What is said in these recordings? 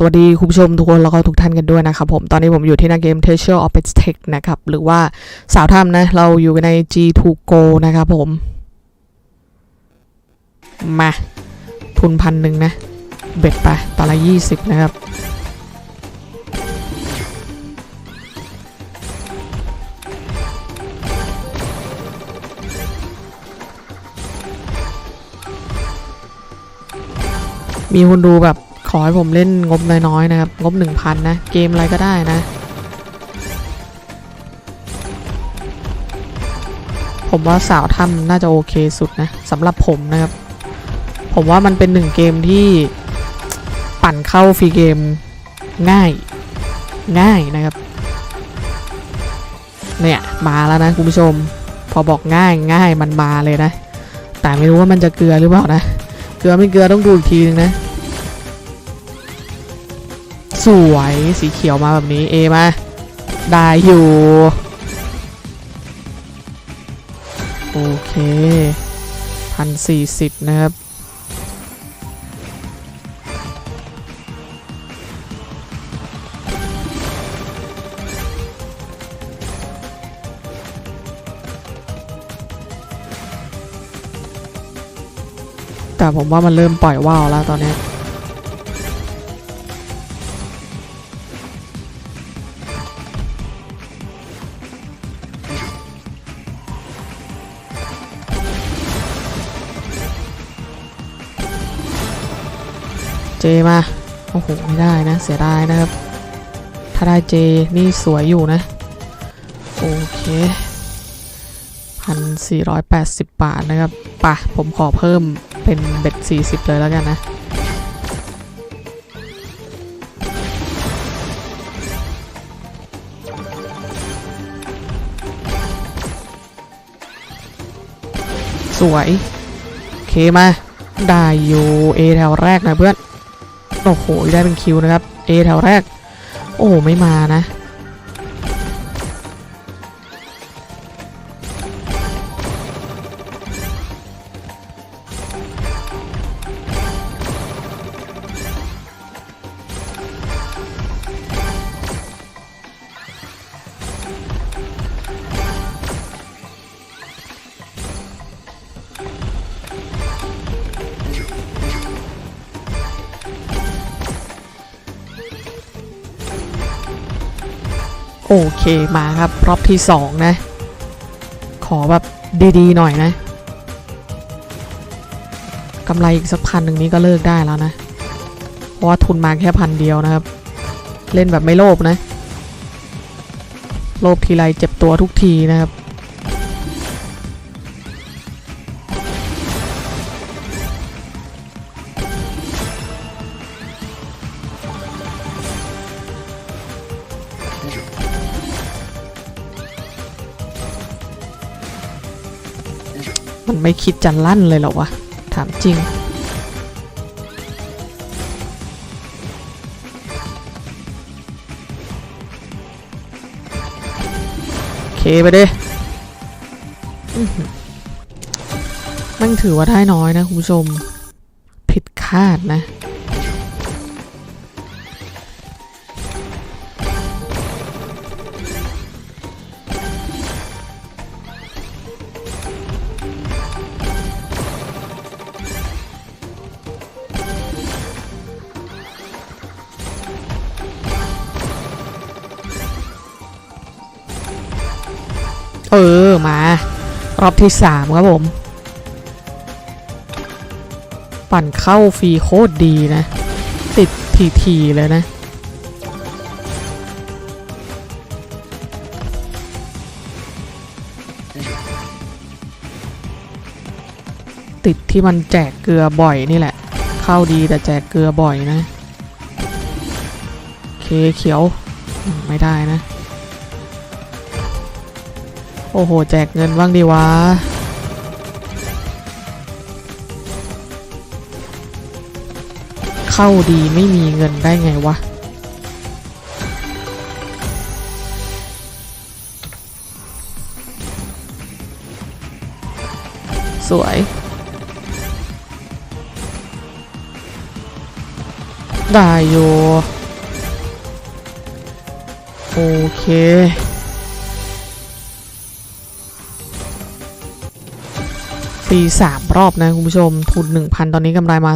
สวัสดีคุณผู้ชมทุกคนแล้วก็ทุกท่านกันด้วยนะครับผมตอนนี้ผมอยู่ที่หน้าเกม Treasure of Its Tech นะครับหรือว่าสาวถ้ำนะ เราอยู่ใน G2 Go นะครับผม มา ทุนพันหนึ่งนะ เบ็ดไปตอนละยี่สิบนะครับ มีคนดูแบบ ขอให้ผมเล่นงบน้อยๆนะครับ งบ 1,000 นะ เกมอะไรก็ได้นะ ผมว่าสาวถ้ำน่าจะโอเคสุดนะสำหรับผมนะครับ ผมว่ามันเป็นหนึ่งเกมที่ปั่นเข้าฟรีเกมง่ายง่ายนะครับ เนี่ย มาแล้วนะคุณผู้ชม พอบอกง่ายง่ายมันมาเลยนะ แต่ไม่รู้ว่ามันจะเกลือหรือเปล่านะ เกลือไม่เกลือต้องดูอีกทีนึงนะ สวยสีเขียวมาแบบนี้เอมาได้อยู่ โอเคพันสี่สิบนะครับ แต่ผมว่ามันเริ่มปล่อยว่าวแล้วตอนนี้ มา โอ้โห ไม่ได้นะ เสียดายนะครับ ถ้าได้เจนี่สวยอยู่นะ โอเคพันสี่ร้อยแปดสิบบาทนะครับป่ะ ผมขอเพิ่มเป็นเบ็ดสี่สิบเลยแล้วกันนะสวย โอเคมา ได้อยู่ A แถวแรกนะเพื่อน โอ้โหได้เป็นคิวนะครับ เอแถวแรก โอ้โหไม่มานะ โอเคมาครับรอบที่สองนะ ขอแบบดีๆหน่อยนะกำไรอีกสักพันหนึ่งนี้ก็เลิกได้แล้วนะ เพราะว่าทุนมาแค่พันเดียวนะครับ เล่นแบบไม่โลภนะ โลภทีไรเจ็บตัวทุกทีนะครับ มันไม่คิดจะลั่นเลยเหรอวะ ถามจริง โอเคไปดิมันถือว่าได้น้อยนะคุณผู้ชม ผิดคาดนะ เออ มารอบที่สามครับผม ปั่นเข้าฟรีโคตรดีนะ ติดทีๆเลยนะติดที่มันแจกเกลือบ่อยนี่แหละ เข้าดีแต่แจกเกลือบ่อยนะ เคเขียวไม่ได้นะ โอ้โห แจกเงินบ้างดีวะ เข้าดีไม่มีเงินได้ไงวะ สวย ได้อยู่ โอเค ฟรีสามรอบนะคุณผู้ชม ทุน1,000ตอนนี้กำไรมา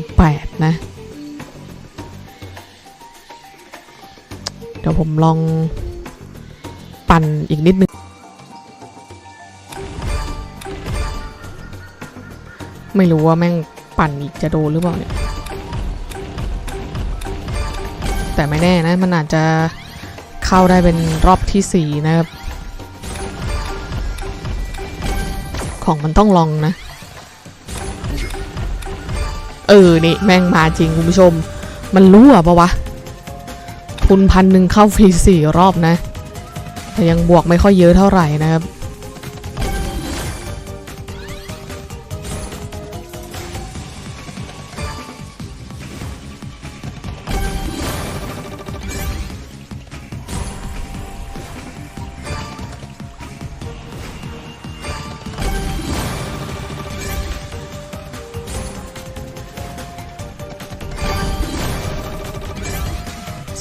3,800นะ เดี๋ยวผมลองปั่นอีกนิดนึง ไม่รู้ว่าแม่งปั่นอีกจะโดนหรือเปล่าเนี่ย แต่ไม่แน่นะ มันอาจจะเข้าได้เป็นรอบที่4นะครับ ของมันต้องลองนะ เออ นี่แม่งมาจริงคุณผู้ชม มันรั่วปะวะ ทุนพันหนึ่งเข้าฟรีสี่รอบนะ แต่ยังบวกไม่ค่อยเยอะเท่าไหร่นะครับ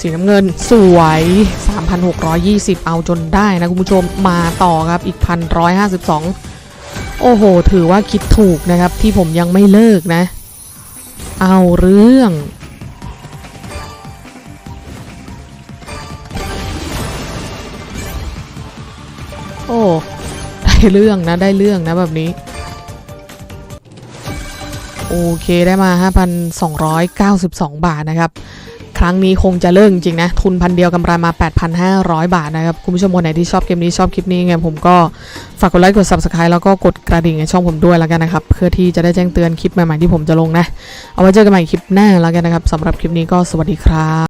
สีน้ำเงินสวย 3,620 เอาจนได้นะคุณผู้ชมมาต่อครับอีก 1,152 โอ้โห ถือว่าคิดถูกนะครับที่ผมยังไม่เลิกนะ เอาเรื่องโอ้ได้เรื่องนะได้เรื่องนะแบบนี้ โอเคได้มา 5,292 บาทนะครับ รั้งนี้คงจะเลิกจริงนะ ทุนพันเดียวกำไรมา 8,500 บาทนะครับ คุณผู้ชมคนไหนที่ชอบเกมนี้ชอบคลิปนี้ไงผมก็ฝากกดไลค์กด Subscribe แล้วก็กดกระดิ่งในช่องผมด้วยแล้วกันนะครับ เพื่อที่จะได้แจ้งเตือนคลิปใหม่ๆที่ผมจะลงนะ เอาไว้เจอกันใหม่คลิปหน้าแล้วกันนะครับสำหรับคลิปนี้ก็สวัสดีครับ